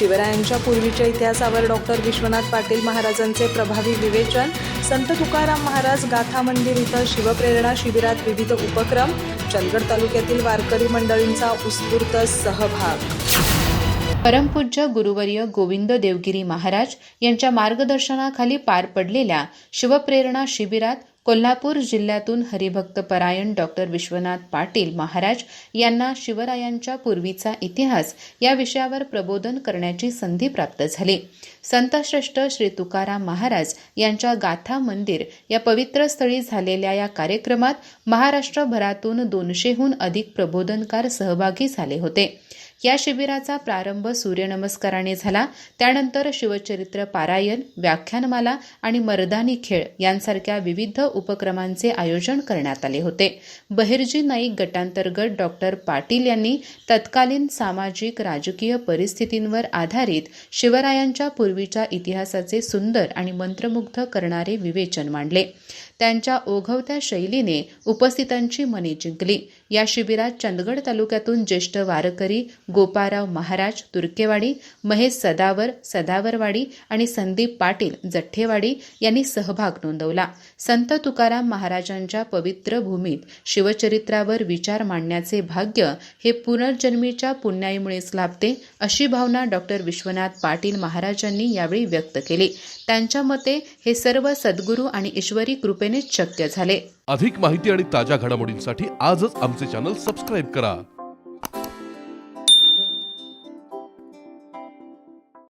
शिवरायांच्या पूर्वीच्या इतिहासावर डॉक्टर विश्वनाथ पाटील महाराजांचे प्रभावी विवेचन संत तुकाराम महाराज गाथा मंदिर इथं शिवप्रेरणा शिबिरात विविध उपक्रम चंदगड तालुक्यातील वारकरी मंडळींचा उत्स्फूर्त सहभाग. परमपूज्य गुरुवर्य गोविंद देवगिरी महाराज यांच्या मार्गदर्शनाखाली पार पडलेल्या शिवप्रेरणा शिबिरात कोल्हापूर जिल्ह्यातून हरिभक्तपरायण डॉक्टर विश्वनाथ पाटील महाराज यांना शिवरायांच्या पूर्वीचा इतिहास या विषयावर प्रबोधन करण्याची संधी प्राप्त झाली. संतश्रेष्ठ श्री तुकाराम महाराज यांच्या गाथा मंदिर या पवित्र स्थळी झालेल्या या कार्यक्रमात महाराष्ट्रभरातून दोनशेहून अधिक प्रबोधनकार सहभागी झाले होते. या शिबिराचा प्रारंभ सूर्यनमस्काराने झाला. त्यानंतर शिवचरित्र पारायण व्याख्यानमाला आणि मर्दानी खेळ यांसारख्या विविध उपक्रमांचे आयोजन करण्यात आले होते. बहिर्जी नाईक गटांतर्गत डॉक्टर पाटील यांनी तत्कालीन सामाजिक राजकीय परिस्थितींवर आधारित शिवरायांच्या पूर्वीच्या इतिहासाचे सुंदर आणि मंत्रमुग्ध करणारे विवेचन मांडले. त्यांच्या ओघवत्या शैलीने उपस्थितांची मने जिंकली. या शिबिरात चंदगड तालुक्यातून ज्येष्ठ वारकरी गोपाराव महाराज तुर्केवाडी महेश सदावर सदावरवाडी आणि संदीप पाटील जठ्ठेवाडी यांनी सहभाग नोंदवला. संत तुकाराम महाराजांच्या पवित्र भूमीत शिवचरित्रावर विचार मांडण्याचे भाग्य हे पुनर्जन्मीच्या पुण्याईमुळेच लाभते अशी भावना डॉक्टर विश्वनाथ पाटील महाराजांनी यावेळी व्यक्त केली. त्यांच्या मते हे सर्व सद्गुरू आणि ईश्वरी कृपेनेच शक्य झाले. अधिक माहिती आणि ताज्या घडामोडींसाठी आजच आमचे चॅनल सबस्क्राईब करा.